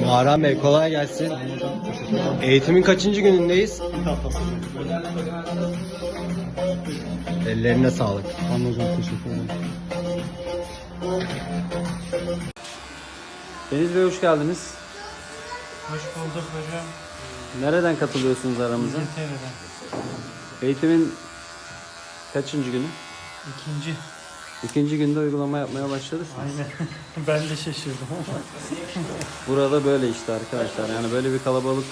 Muharrem Bey kolay gelsin. Eğitimin kaçıncı günündeyiz? Ellerine sağlık. Hocam teşekkür ederim. Deniz Bey hoş geldiniz. Hoş bulduk hocam. Nereden katılıyorsunuz aramıza? İngiltere'den. Eğitimin kaçıncı günü? İkinci. İkinci günde uygulama yapmaya başladık. Aynen. ben de şaşırdım ama. Burada böyle işte arkadaşlar. Yani böyle bir kalabalık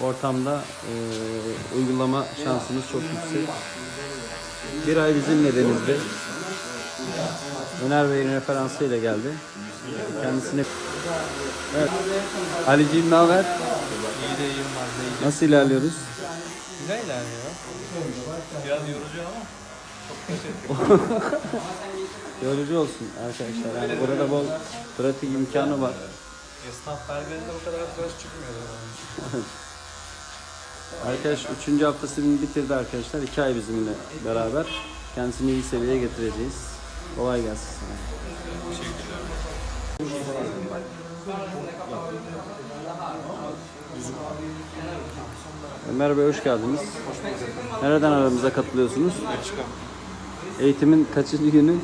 ortamda e, uygulama şansımız çok yüksek. Bir ay bizimle Deniz Bey. Öner Bey'in referansıyla geldi. Kendisine... Evet. Aliciğim ne haber? İyi de iyiyim. Nasıl ilerliyoruz? Güzel ilerliyor. Biraz yorucu ama. Yorucu olsun arkadaşlar. Yani burada bol pratik imkanı var. Esnaf berberinde bu kadar tıraş çıkmıyordu. Arkadaş 3. haftasını bitirdi arkadaşlar. 2 ay bizimle beraber. Kendisini iyi seviyeye getireceğiz. Kolay gelsin sana. Ömer Bey hoş geldiniz. Nereden aramıza katılıyorsunuz? Eğitimin kaçıncı günü?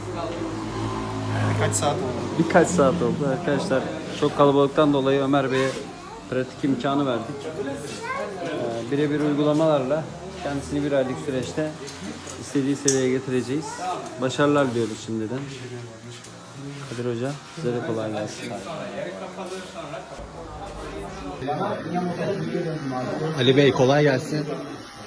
Kaç saat oldu? Birkaç saat oldu arkadaşlar. Çok kalabalıktan dolayı Ömer Bey'e pratik imkanı verdik. Ee, Birebir uygulamalarla kendisini bir aylık süreçte istediği seviyeye getireceğiz. Başarılar diliyoruz şimdiden. Kadir Hoca size de kolay gelsin. Ali Bey kolay gelsin.